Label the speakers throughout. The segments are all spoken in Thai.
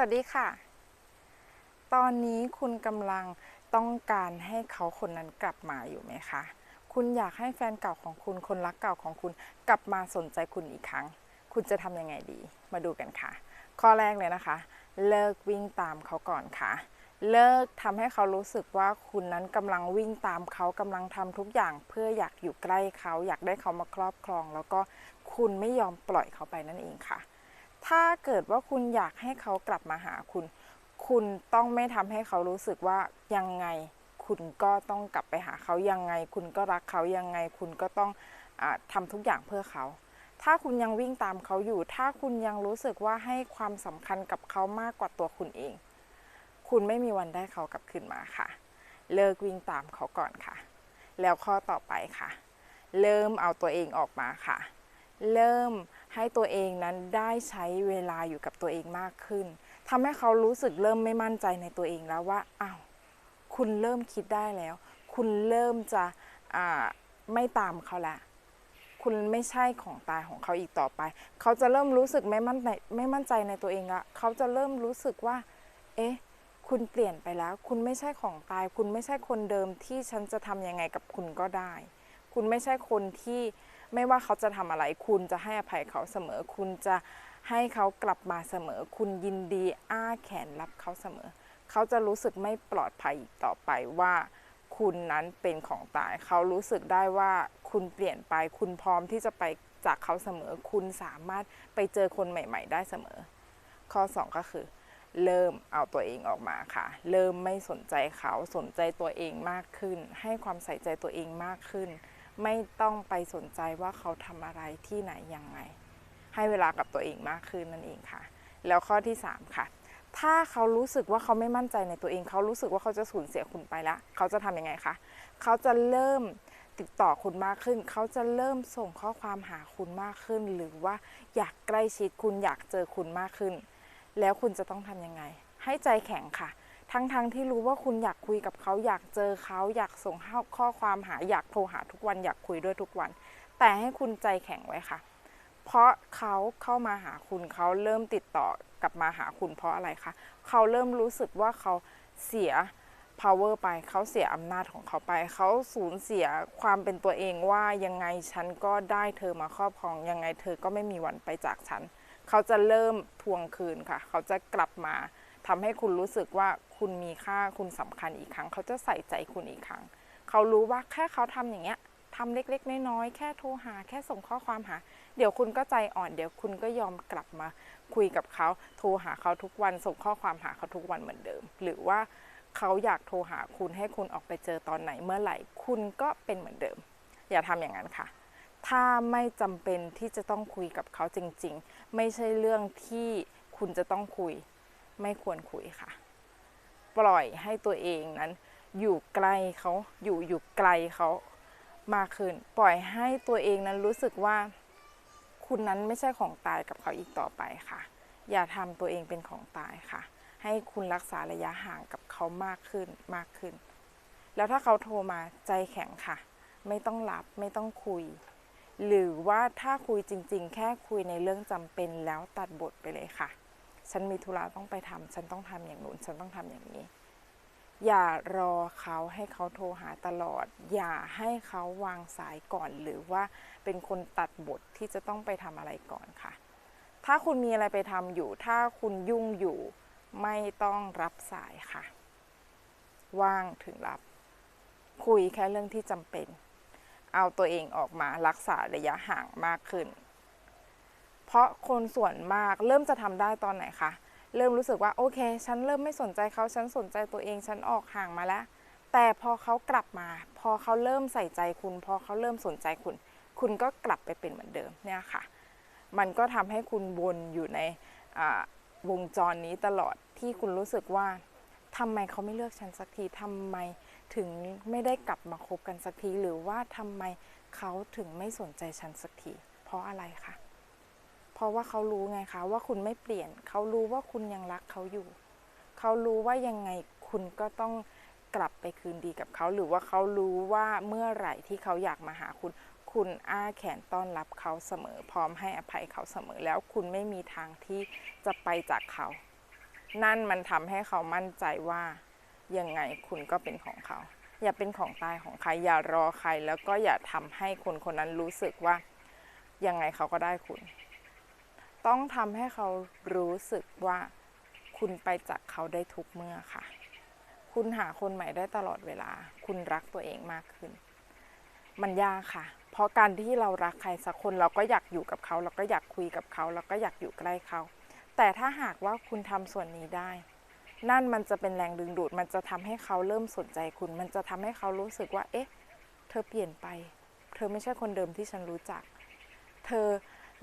Speaker 1: วัสดีค่ะ ตอนนี้คุณกำลังต้องการให้เขาคนนั้นกลับมาอยู่ไหมคะ คุณอยากให้แฟนเก่าของคุณ คนรักเก่าของคุณกลับมาสนใจคุณอีกครั้ง คุณจะทำยังไงดี มาดูกันค่ะ ข้อแรกเลยนะคะ เลิกวิ่งตามเขาก่อนค่ะ เลิกทำให้เขารู้สึกว่าคุณนั้นกำลังวิ่งตามเขากำลังทำทุกอย่าง เพื่ออยากอยู่ใกล้เขา อยากได้เขามาครอบครอง แล้วก็คุณไม่ยอมปล่อยเขาไปนั่นเองค่ะ ถ้าเกิดว่าคุณอยากให้เขากลับมาหาคุณ คุณต้องไม่ทำให้เขารู้สึกว่ายังไงคุณก็ต้องกลับไปหาเขายังไง คุณก็รักเขายังไง คุณก็ต้องอทำทุกอย่างเพื่อเขา ถ้าคุณยังวิ่งตามเขาอยู่ ถ้าคุณยังรู้สึกว่าให้ความสำคัญกับเขามากกว่าตัวคุณเอง คุณไม่มีวันได้เขากลับคืนมาค่ะ เลิกวิ่งตามเขาก่อนค่ะ แล้วข้อต่อไปค่ะ เริ่มเอาตัวเองออกมาค่ะ เริ่ม ให้ตัวเองนั้นได้ใช้เวลาอยู่กับตัวเองมากขึ้นทำให้เขารู้สึกเริ่มไม่มั่นใจในตัวเองแล้วว่าอ้าวคุณเริ่มคิดได้แล้ว คุณเริ่มจะไม่ตามเขาล้วคุณไม่ใช่ของตายของเขาอีกต่อไป เขาจะเริ่มรู้สึกไม่มั่นในไม่มั่นใจในตัวเองละเขาจะเริ่มรู้สึกว่า เอ๊ะ คุณเปลี่ยนไปแล้ว คุณไม่ใช่ของตาย คุณไม่ใช่คนเดิมที่ฉันจะทำยังไงกับคุณก็ได้ คุณไม่ใช่คนที่ ไม่ว่าเขาจะทำอะไรคุณจะให้อภัยเขาเสมอ คุณจะให้เขากลับมาเสมอ คุณยินดีอ้าแขนรับเขาเสมอ เขาจะรู้สึกไม่ปลอดภัยอีกต่อไปว่า คุณนั้นเป็นของตาย เขารู้สึกได้ว่าคุณเปลี่ยนไป คุณพร้อมที่จะไปจากเขาเสมอ คุณสามารถไปเจอคนใหม่ ๆ ได้เสมอ ข้อ 2 ก็คือ เริ่มเอาตัวเองออกมาค่ะ เริ่มไม่สนใจเขาสนใจตัวเองมากขึ้น ให้ความใส่ใจตัวเองมากขึ้น ไม่ต้องไปสนใจว่าเขาทำอะไรที่ไหนยังไง ให้เวลากับตัวเองมากขึ้นนั่นเองค่ะ แล้วข้อที่ 3 ค่ะ ถ้าเขารู้สึกว่าเขาไม่มั่นใจในตัวเอง เขารู้สึกว่าเขาจะสูญเสียคุณไปแล้วเขาจะทำยังไงคะเขาจะเริ่มติดต่อคุณมากขึ้น เขาจะเริ่มส่งข้อความหาคุณมากขึ้น หรือว่าอยากใกล้ชิดคุณอยากเจอคุณมากขึ้น แล้วคุณจะต้องทำยังไง ให้ใจแข็งค่ะ ทั้งๆทที่รู้ว่าคุณอยากคุยกับเขาอยากเจอเขาอยากส่งข้อความหาอยากโทรหาทุกวันอยากคุยด้วยทุกวัน แต่ให้คุณใจแข็งไว้ค่ะ เพราะเขาเข้ามาหาคุณเขาเริ่มติดต่อกลับมาหาคุณเพราะอะไรคะเขาเริ่มรู้สึกว่าเขาเสีย power ไปเขาเสียอำนาจของเขาไป เขาสูญเสียความเป็นตัวเองว่ายังไงฉันก็ได้เธอมาครอบครอง ยังไงเธอก็ไม่มีวันไปจากฉัน เขาจะเริ่มทวงคืนค่ะ เขาจะกลับมาทำให้คุณรู้สึกว่า คุณมีค่าคุณสำคัญอีกครั้ง เขาจะใส่ใจคุณอีกครั้ง เขารู้ว่าแค่เขาทำอย่างเงี้ยทำเล็กๆ น้อยๆ แค่โทรหา แค่ส่งข้อความหา เดี๋ยวคุณก็ใจอ่อน เดี๋ยวคุณก็ยอมกลับมาคุยกับเขา โทรหาเขาทุกวัน ส่งข้อความหาเขาทุกวันเหมือนเดิม หรือว่าเขาอยากโทรหาคุณให้คุณออกไปเจอตอนไหนเมื่อไหร่ คุณก็เป็นเหมือนเดิม อย่าทำอย่างนั้นค่ะ ถ้าไม่จำเป็นที่จะต้องคุยกับเขาจริง ๆ ไม่ใช่เรื่องที่คุณจะต้องคุย ไม่ควรคุยค่ะ ปล่อยให้ตัวเองนั้น อยู่ไกลเขาอยู่อยู่ไกลเขามากขึ้น ปล่อยให้ตัวเองนั้นรู้สึกว่า คุณนั้นไม่ใช่ของตายกับเขาอีกต่อไปค่ะ อย่าทำตัวเองเป็นของตายค่ะ ให้คุณรักษาระยะห่างกับเขามากขึ้นมากขึ้น แล้วถ้าเขาโทรมาใจแข็งค่ะ ไม่ต้องรับไม่ต้องคุย หรือว่าถ้าคุยจริง ๆ แค่คุยในเรื่องจำเป็นแล้วตัดบทไปเลยค่ะ ฉันมีธุระต้องไปทำฉันต้องทำอย่างนู้นฉันต้องทำอย่างนี้ อย่ารอเขาให้เขาโทรหาตลอด อย่าให้เขาวางสายก่อน หรือว่าเป็นคนตัดบทที่จะต้องไปทำอะไรก่อนค่ะ ถ้าคุณมีอะไรไปทำอยู่ ถ้าคุณยุ่งอยู่ไม่ต้องรับสายค่ะ ว่างถึงรับ คุยแค่เรื่องที่จำเป็น เอาตัวเองออกมารักษาระยะห่างมากขึ้น เพราะคนส่วนมากเริ่มจะทำได้ตอนไหนคะเริ่มรู้สึกว่าโอเค ฉันเริ่มไม่สนใจเขาฉันสนใจตัวเองฉันออกห่างมาแล้ว แต่พอเขากลับมา พอเขาเริ่มใส่ใจคุณ พอเขาเริ่มสนใจคุณ คุณก็กลับไปเป็นเหมือนเดิมเนี่ยค่ะ มันก็ทำให้คุณวนอยู่ในวงจรนี้ตลอดที่คุณรู้สึกว่าทำไมเขาไม่เลือกฉันสักทีทำไมถึงไม่ได้กลับมาคบกันสักที หรือว่าทำไมเขาถึงไม่สนใจฉันสักที เพราะอะไรคะ เพราะว่าเขารู้ไงคะว่าคุณไม่เปลี่ยน เขารู้ว่าคุณยังรักเขาอยู่ เขารู้ว่ายังไงคุณก็ต้องกลับไปคืนดีกับเขา หรือว่าเขารู้ว่าเมื่อไหร่ที่เขาอยากมาหาคุณ คุณอ้าแขนต้อนรับเขาเสมอ พร้อมให้อภัยเขาเสมอแล้วคุณไม่มีทางที่จะไปจากเขา นั่นมันทำให้เขามั่นใจว่ายังไงคุณก็เป็นของเขา อย่าเป็นของตายของใครอย่ารอใคร แล้วก็อย่าทำให้คนคนนั้นรู้สึกว่ายังไงเขาก็ได้คุณ ต้องทำให้เขารู้สึกว่าคุณไปจากเขาได้ทุกเมื่อค่ะ คุณหาคนใหม่ได้ตลอดเวลา คุณรักตัวเองมากขึ้น มันยากค่ะ เพราะการที่เรารักใครสักคนเราก็อยากอยู่กับเขา เราก็อยากคุยกับเขา เราก็อยากอยู่ใกล้เขา แต่ถ้าหากว่าคุณทำส่วนนี้ได้ นั่นมันจะเป็นแรงดึงดูด มันจะทำให้เขาเริ่มสนใจคุณ มันจะทำให้เขารู้สึกว่า เอ๊ะ เธอเปลี่ยนไป เธอไม่ใช่คนเดิมที่ฉันรู้จัก เธอ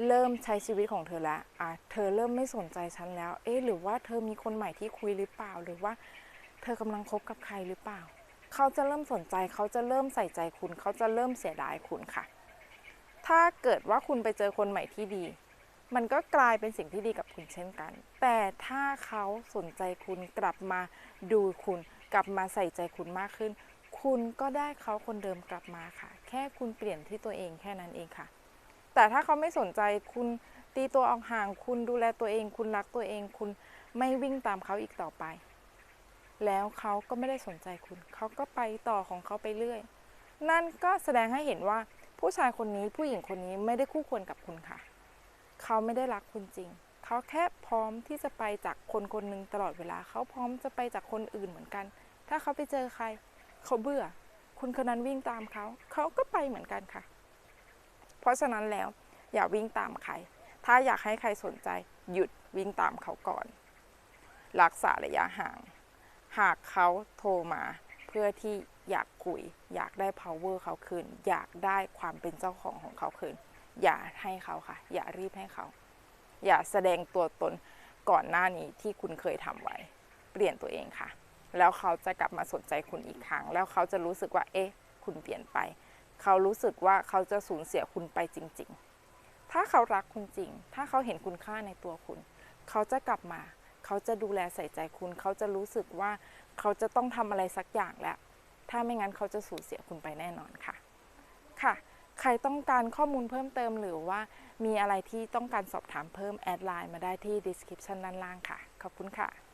Speaker 1: เริ่มใช้ชีวิตของเธอแล้วอะเธอเริ่มไม่สนใจฉันแล้ว เอ๊ะหรือว่าเธอมีคนใหม่ที่คุยหรือเปล่า หรือว่าเธอกำลังคบกับใครหรือเปล่า เขาจะเริ่มสนใจเขาจะเริ่มใส่ใจคุณ เขาจะเริ่มเสียดายคุณค่ะ ถ้าเกิดว่าคุณไปเจอคนใหม่ที่ดี มันก็กลายเป็นสิ่งที่ดีกับคุณเช่นกัน แต่ถ้าเขาสนใจคุณกลับมาดูคุณ กลับมาใส่ใจคุณมากขึ้น คุณก็ได้เขาคนเดิมกลับมาค่ะ แค่คุณเปลี่ยนที่ตัวเองแค่นั้นเองค่ะ แต่ถ้าเขาไม่สนใจคุณตีตัวออกห่างคุณดูแลตัวเอง คุณรักตัวเอง คุณไม่วิ่งตามเขาอีกต่อไป แล้วเขาก็ไม่ได้สนใจคุณ เขาก็ไปต่อของเขาไปเรื่อย นั่นก็แสดงให้เห็นว่าผู้ชายคนนี้ผู้หญิงคนนี้ไม่ได้คู่ควรกับคุณค่ะ เขาไม่ได้รักคุณจริง เขาแค่พร้อมที่จะไปจากคนคนหนึ่งตลอดเวลา เขาพร้อมจะไปจากคนอื่นเหมือนกัน ถ้าเขาไปเจอใคร เขาเบื่อ คุณคนนั้นวิ่งตามเขา เขาก็ไปเหมือนกันค่ะ เพราะฉะนั้นแล้วอย่าวิ่งตามใคร ถ้าอยากให้ใครสนใจหยุดวิ่งตามเขาก่อน รักษาระยะห่าง หากเขาโทรมาเพื่อที่อยากคุย อยากได้ power เขาคืน อยากได้ความเป็นเจ้าของของเขาคืน อย่าให้เขาค่ะ อย่ารีบให้เขา อย่าแสดงตัวตนก่อนหน้านี้ที่คุณเคยทำไว้ เปลี่ยนตัวเองค่ะ แล้วเขาจะกลับมาสนใจคุณอีกครั้ง แล้วเขาจะรู้สึกว่า เอ๊ะ คุณเปลี่ยนไป เขารู้สึกว่าเขาจะสูญเสียคุณไปจริง ๆ ถ้าเขารักคุณจริง ถ้าเขาเห็นคุณค่าในตัวคุณ เขาจะกลับมา เขาจะดูแลใส่ใจคุณ เขาจะรู้สึกว่าเขาจะต้องทำอะไรสักอย่างแล้ว ถ้าไม่งั้นเขาจะสูญเสียคุณไปแน่นอนค่ะ ค่ะ ใครต้องการข้อมูลเพิ่มเติมหรือว่ามีอะไรที่ต้องการสอบถามเพิ่มแอดไลน์มาได้ที่ description ด้านล่างค่ะ ขอบคุณค่ะ